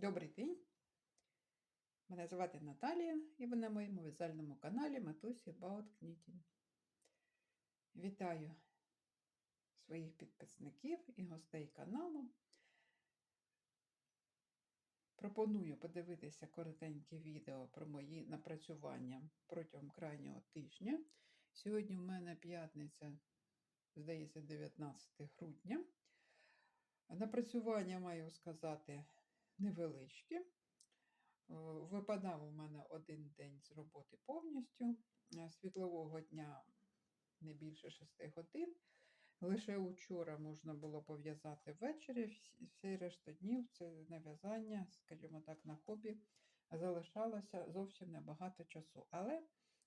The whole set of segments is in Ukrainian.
Добрий день! Мене звати Наталія і ви на моєму в'язальному каналі Матусі Knitting. Вітаю своїх підписників і гостей каналу. Пропоную подивитися коротеньке відео про мої напрацювання протягом крайнього тижня. Сьогодні в мене п'ятниця, здається, 19 грудня. Напрацювання маю сказати невеличкі. Е, Випадав у мене один день з роботи повністю. Е, Світлового дня не більше 6 годин. Лише учора можна було пов'язати ввечері, всі решта днів це нав'язання, скажімо так, на хобі. Залишалося зовсім небагато часу. Але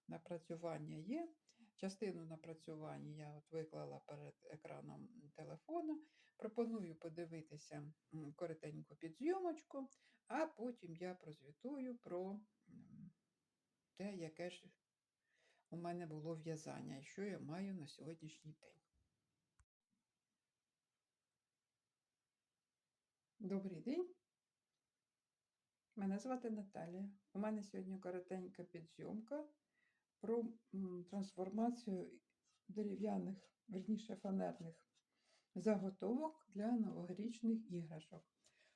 напрацювання є. Частину напрацювання я от виклала перед екраном телефону. Пропоную подивитися коротеньку підзйомочку, а потім я прозвітую про те, яке ж у мене було в'язання і що я маю на сьогоднішній день. Добрий день. Мене звати Наталія. У мене сьогодні коротенька підзйомка про трансформацію дерев'яних, верніше фанерних заготовок для новорічних іграшок.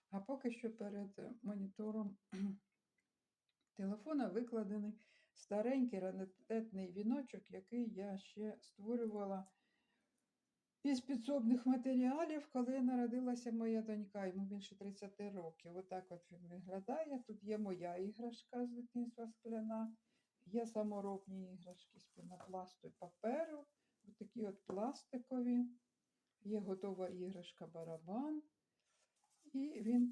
А поки що перед монітором телефона викладений старенький раритетний віночок, який я ще створювала із підсобних матеріалів, коли народилася моя донька, йому більше 30 років. Отак от він виглядає. Тут є моя іграшка з дитинства скляна, є саморобні іграшки з пінопласту і паперу, такі от пластикові. Є готова іграшка барабан, і він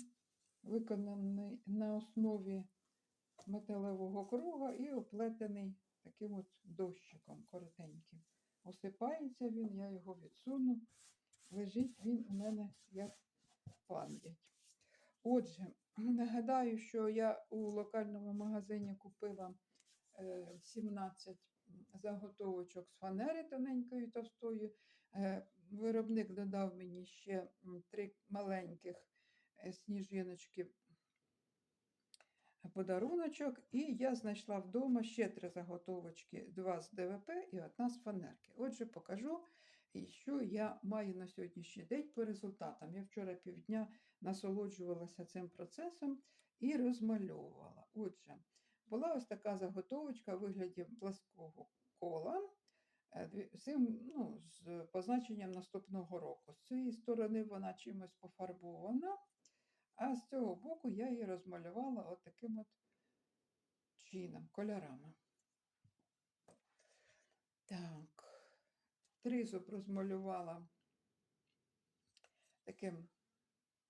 виконаний на основі металевого круга і оплетений таким от дощиком коротеньким. Осипається він, я його відсуну. Лежить він у мене як пам'ять. Отже, нагадаю, що я у локальному магазині купила е, 17 заготовочок з фанери тоненької товстої. Виробник додав мені ще три маленьких е, сніжиночки подаруночок, і я знайшла вдома ще три заготовочки: два з ДВП і одна з фанерки. Отже, покажу, що я маю на сьогоднішній день по результатам. Я вчора півдня насолоджувалася цим процесом і розмальовувала. Отже, була ось така заготовочка у вигляді плаского кола. Е, цим, ну, з позначенням наступного року. З цієї сторони вона чимось пофарбована, а з цього боку я її розмалювала от таким от чином, кольорами. Так, тризуб розмалювала таким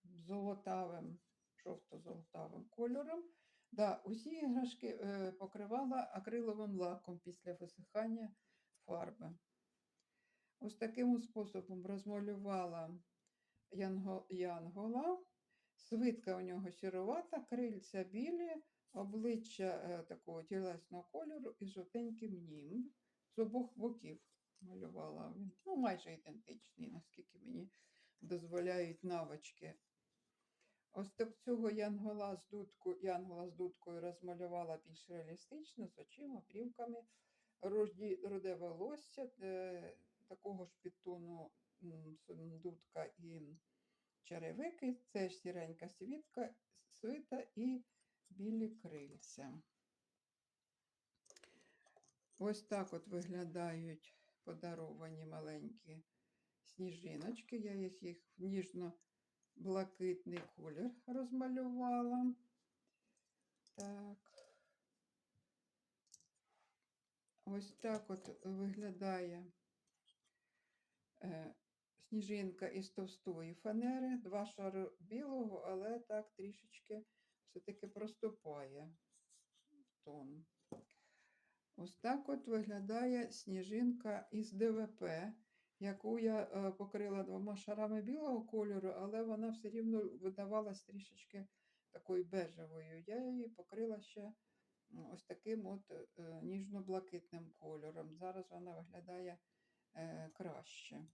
золотавим, жовто-золотавим кольором. Да, усі іграшки е, покривала акриловим лаком після висихання фарби. Ось таким способом розмалювала янгола. Свитка у нього сіровата, крильця білі, обличчя е, такого тілесного кольору і жовтеньким німб. З обох боків малювала він. Ну, майже ідентичний, наскільки мені дозволяють навички. Ось так цього янгола з, дудку, янгола з дудкою розмалювала більш реалістично, з очима, брівками, руде волосся, е, такого ж підтону м, с- м, дудка і черевики, це ж сіренька світка, свита і білі крильця. Ось так от виглядають подаровані маленькі сніжиночки. Я їх в ніжно-блакитний колір розмалювала. Так. Ось так от виглядає е, сніжинка із товстої фанери, два шари білого, але так трішечки все-таки проступає тон. Ось так от виглядає сніжинка із ДВП, яку я е, покрила двома шарами білого кольору, але вона все рівно видавалась трішечки такою бежевою. Я її покрила ще ось таким от е, ніжно-блакитним кольором. Зараз вона виглядає е, краще,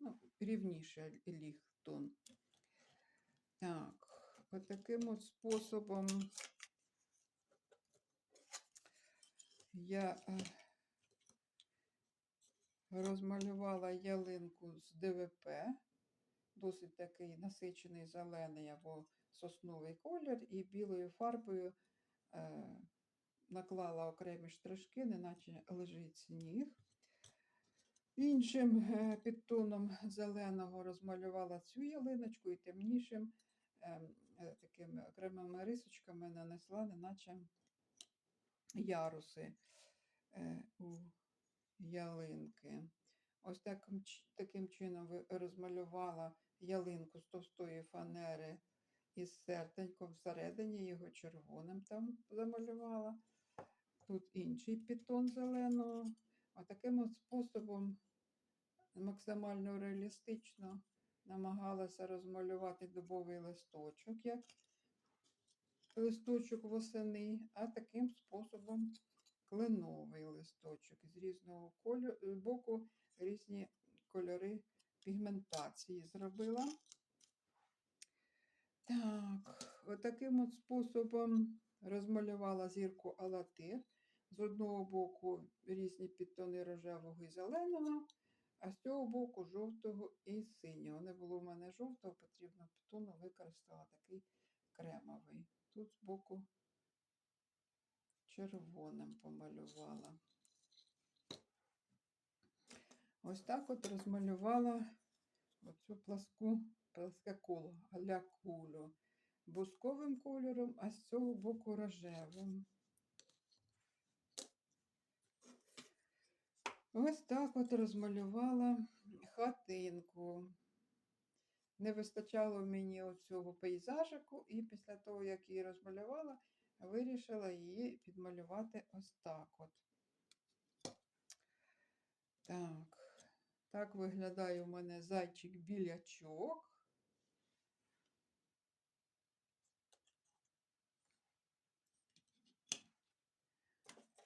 ну, рівніше ліг тон. Так, отаким от способом я е, розмалювала ялинку з ДВП, досить такий насичений зелений або сосновий колір, і білою фарбою е, наклала окремі штришки, неначе лежить сніг. Іншим е, підтоном зеленого розмалювала цю ялиночку і темнішим ем, е, такими окремими рисочками нанесла, неначе яруси е, у ялинки. Ось таким, таким чином розмалювала ялинку з товстої фанери із серденьком всередині, його червоним там замалювала. Тут інший підтон зеленого. А таким от способом максимально реалістично намагалася розмалювати дубовий листочок, як листочок восени, а таким способом кленовий листочок з різного кольору, боку різні кольори пігментації зробила. Так, отаким от способом розмалювала зірку Алатир. З одного боку різні підтони рожевого і зеленого, а з цього боку жовтого і синього. Не було в мене жовтого, потрібно підтону, використала такий кремовий. Тут з боку червоним помалювала. Ось так от розмалювала оцю пласку, пласке коло, а-ля кулю. Бусковим кольором, а з цього боку рожевим. Ось так от розмалювала хатинку. Не вистачало мені оцього пейзажику, і після того, як її розмалювала, вирішила її підмалювати ось так от. Так, так виглядає у мене зайчик-білячок.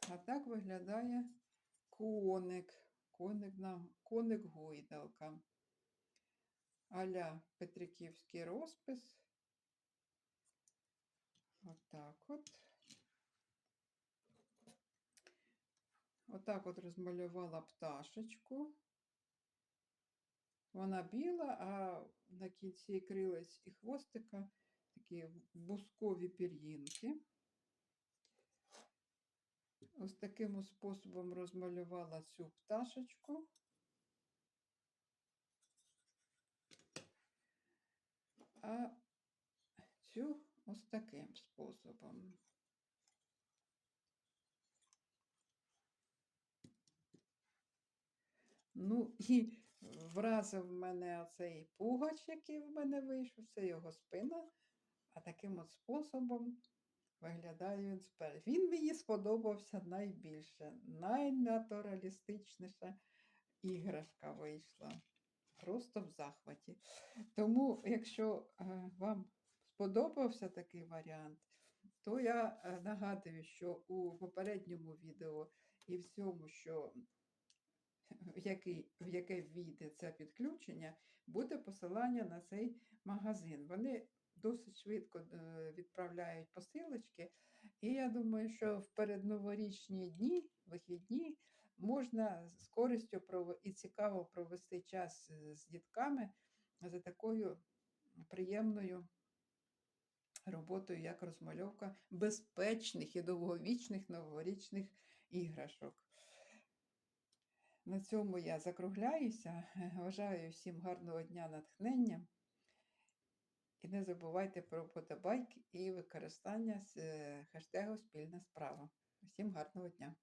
А так виглядає коник. Коник, на, коник гойдалка. Аля Петриківський розпис. Отак от. Отак от розмалювала пташечку. Вона біла, а на кінці крилець і хвостика такі бускові пір'їнки. Ось таким способом розмалювала цю пташечку. А цю ось таким способом. Ну і вразив мене оцей пугач, який в мене вийшов, це його спина. А таким от способом виглядає він спереду. Він мені сподобався найбільше, найнатуралістичніша іграшка вийшла. Просто в захваті. Тому, якщо е, вам сподобався такий варіант, то я е, нагадую, що у попередньому відео і в цьому, що в, який, в яке війде це підключення, буде посилання на цей магазин. Вони досить швидко е, відправляють посилочки, і я думаю, що в передноворічні дні, вихідні, можна з користю і цікаво провести час е, з дітками за такою приємною роботою, як розмальовка безпечних і довговічних новорічних іграшок. На цьому я закругляюся. Бажаю всім гарного дня натхнення. І не забувайте про подобайки і використання з е, хештегу Спільна справа. Всім гарного дня!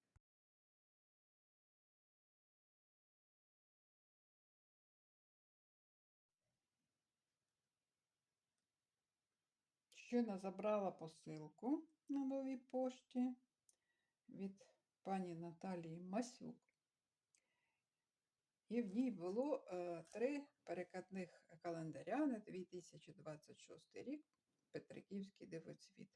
Щойно забрала посилку на новій пошті від пані Наталії Масюк. І в ній було е, три перекатних календаря на 2026 рік Петриківський дивоцвіт.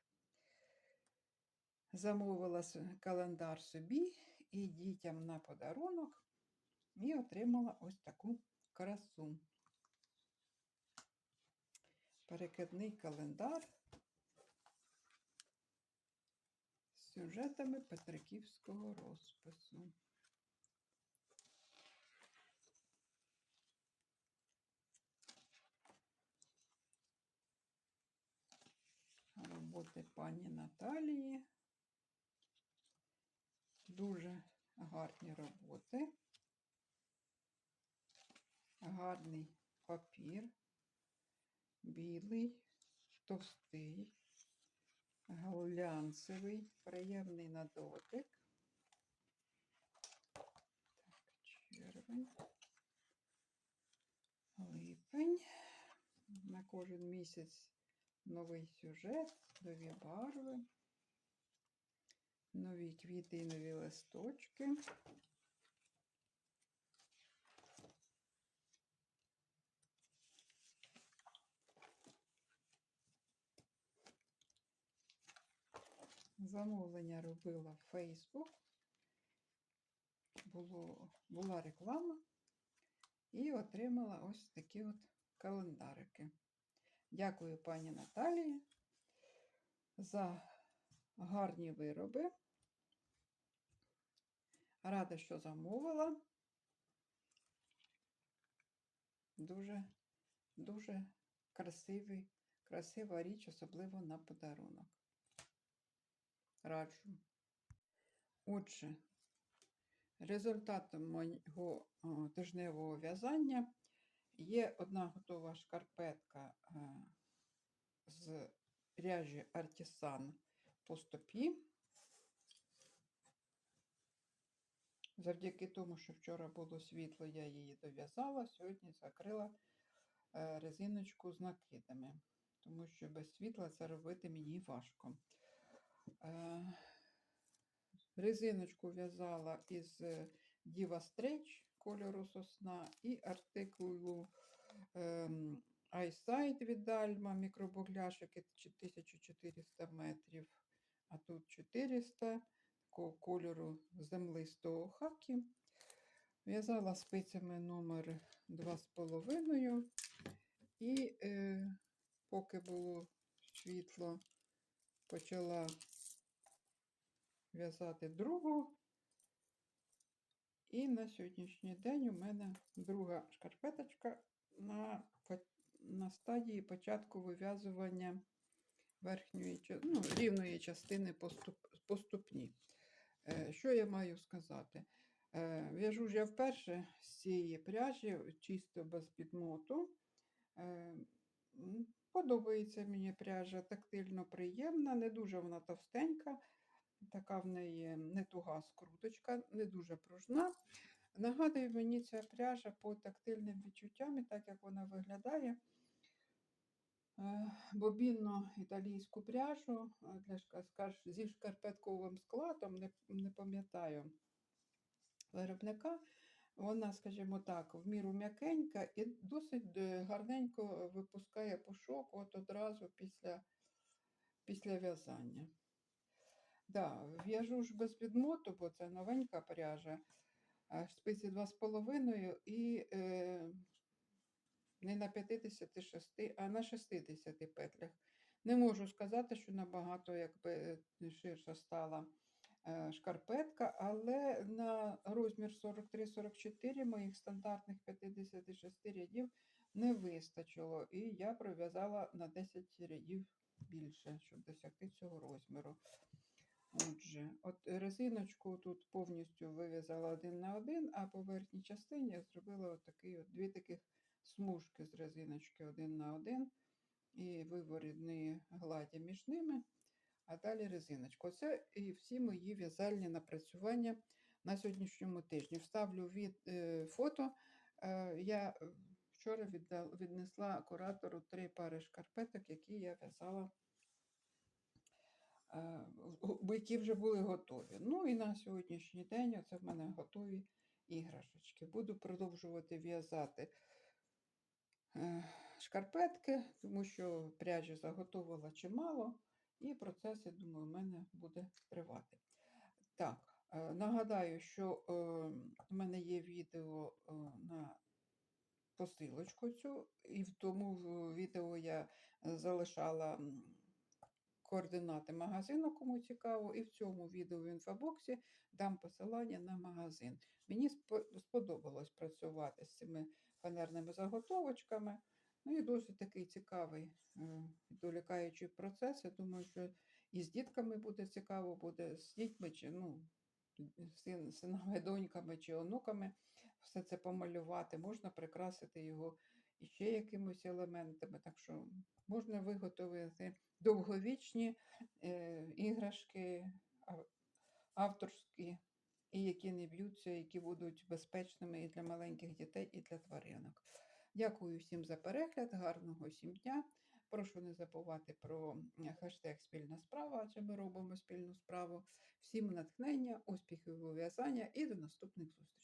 Замовила календар собі і дітям на подарунок і отримала ось таку красу. перекидний календар з сюжетами Петриківського розпису. Роботи пані Наталії. Дуже гарні роботи. Гарний папір, білий, товстий, глянцевий, приємний на дотик. Так, червень, липень. На кожен місяць новий сюжет, нові барви, нові квіти і нові листочки. Замовлення робила в Facebook. Було, була реклама і отримала ось такі от календарики. Дякую пані Наталії за гарні вироби. Рада, що замовила. Дуже, дуже красивий, красива річ, особливо на подарунок. Раджу. Отже, результатом мого тижневого в'язання є одна готова шкарпетка е, з пряжі Artisan по стопі. Завдяки тому, що вчора було світло, я її дов'язала, сьогодні закрила е, резиночку з накидами, тому що без світла це робити мені важко. Е, Резиночку в'язала із Diva Stretch кольору сосна і артикулу ем, iSight від Дальма, мікробугляшики 1400 метрів, а тут 400 такого кольору землистого хакі. В'язала спицями номер 2,5 і е, поки було світло, почала в'язати другу. І на сьогоднішній день у мене друга шкарпеточка на, на стадії початку вив'язування верхньої ну, рівної частини по, ступ, по ступні. Е, Що я маю сказати? Е, В'яжу ж я вперше з цієї пряжі, чисто без підмоту. Е, Подобається мені пряжа, тактильно приємна, не дуже вона товстенька, така в неї не туга скруточка, не дуже пружна. Нагадує мені ця пряжа по тактильним відчуттям, і так як вона виглядає. е, Бобінну італійську пряжу е, для зі шкарпетковим складом, не, не пам'ятаю виробника. Вона, скажімо так, в міру м'якенька і досить е, гарненько випускає пушок от одразу після, після в'язання. Да, в'яжу ж без підмоту, бо це новенька пряжа. Спиці 2,5 і е, не на 56, а на 60 петлях. Не можу сказати, що набагато якби ширша стала е, шкарпетка, але на розмір 43-44 моїх стандартних 56 рядів не вистачило. І я пров'язала на 10 рядів більше, щоб досягти цього розміру. Отже, от резиночку тут повністю вив'язала один на один, а по верхній частині я зробила от такий от, дві таких смужки з резиночки один на один і виворідні гладі між ними, а далі резиночку. Оце і всі мої в'язальні напрацювання на сьогоднішньому тижні. Вставлю від е, фото. Е, я вчора віддал, віднесла куратору три пари шкарпеток, які я в'язала які вже були готові. Ну і на сьогоднішній день оце в мене готові іграшечки. Буду продовжувати в'язати е, шкарпетки, тому що пряжі заготовила чимало, і процес, я думаю, у мене буде тривати. Так, е, нагадаю, що е, в мене є відео е, на посилочку цю, і в тому відео я залишала координати магазину, кому цікаво, і в цьому відео в інфобоксі дам посилання на магазин. Мені сподобалось працювати з цими фанерними заготовочками. Ну і досить такий цікавий е, відволікаючий процес. Я думаю, що і з дітками буде цікаво, буде з дітьми, чи ну, син, синами, доньками чи онуками все це помалювати, можна прикрасити його іще якимось елементами. Так що можна виготовити довговічні е, іграшки авторські, і які не б'ються, які будуть безпечними і для маленьких дітей, і для тваринок. Дякую всім за перегляд, гарного всім дня. Прошу не забувати про хештег спільна справа, адже ми робимо спільну справу. Всім натхнення, успіхів у в'язання і до наступних зустрічей.